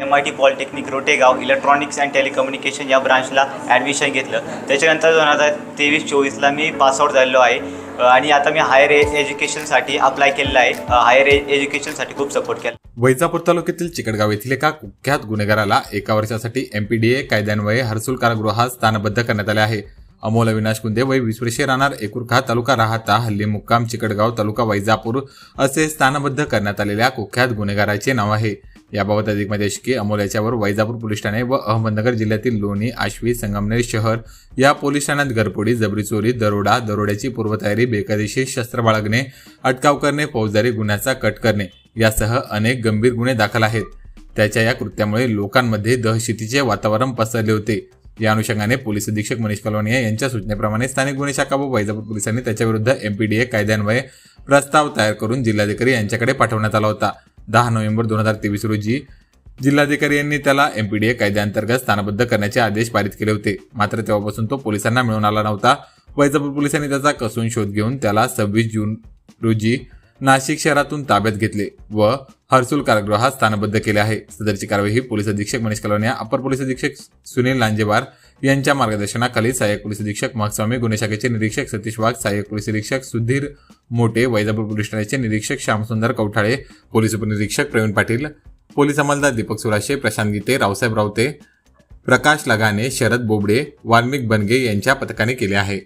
M I T polytechnic Rotegaon electronics and telecommunication या ब्रांचला admission घेतलं. त्याच्यानंतर दोन हजार तेवीस चोवीसला मी पासआउट झालेलो आहे. आणि आता मी हायर एज्युकेशनसाठी अप्लाय केलेलं आहे. हायर एज्युकेशनसाठी खूप सपोर्ट केला. वैजापूर तालुक्यातील चिकटगाव येथील एका कुख्यात गुन्हेगाराला एका वर्षासाठी एमपीडीए कायद्यान्वये हर्सुल कारागृहात स्थानबद्ध करण्यात आले आहे. अमोल अविनाश कुंदे वय वीस वर्षे राहणार एकुरखा तालुका राहता हल्ली मुक्काम चिकटगाव तालुका वैजापूर असे स्थानबद्ध करण्यात आलेल्या कुख्यात गुन्हेगाराचे नाव आहे. याबाबत अधिक माहिती अशी की अमोल याच्यावर वैजापूर पोलीस ठाणे व अहमदनगर जिल्ह्यातील लोणी आश्वी संगमनेर शहर या पोलीस ठाण्यात घरपोडी जबरी चोरी दरोडा दरोड्याची पूर्वतयारी बेकायदेशीर शस्त्र बाळगणे अटकाव करणे फौजदारी गुन्ह्याचा कट करणे यासह अनेक गंभीर गुन्हे दाखल आहेत. त्याच्या या कृत्यामुळे लोकांमध्ये दहशतीचे वातावरण पसरले होते. या अनुषंगाने पोलीस अधीक्षक मनीष कलवानिया यांच्या सूचनेप्रमाणे स्थानिक गुन्हे शाखा व वैजापूर पोलिसांनी त्याच्याविरुद्ध एमपीडीए कायद्यान्वये प्रस्ताव तयार करून जिल्हाधिकारी यांच्याकडे पाठवण्यात आला होता. दहा नोव्हेंबर दोन हजार तेवीस रोजी जिल्हाधिकारी यांनी त्याला एमपीडीए कायद्याअंतर्गत स्थानबद्ध करण्याचे आदेश पारित केले होते. मात्र तेव्हापासून तो पोलिसांना मिळून आला नव्हता. वैजापूर पोलिसांनी त्याचा कसून शोध घेऊन त्याला सव्वीस जून रोजी नाशिक शहरातून ताब्यात घेतले व हर्सुल कारागृहात स्थानबद्ध केले आहे. सदरची कारवाई ही पोलीस अधीक्षक मनीष कलोनिया अपर पोलीस अधीक्षक सुनील लांजेवार यांच्या मार्गदर्शनाखाली सहाय्यक पोलीस अधीक्षक मागस्वामी गुन्हे शाखेचे निरीक्षक सतीश वाघ सहाय्यक पोलीस अधीक्षक सुधीर मोटे वैजापूर पोलीस ठाण्याचे निरीक्षक श्यामसुंदर कवठाळे पोलीस उपनिरीक्षक प्रवीण पाटील पोलीस अंमलदार दीपक सुराशे प्रशांत गीते रावसाहेब रावते प्रकाश लगाने शरद बोबडे वाल्मिक बनगे यांच्या पथकाने केले आहे.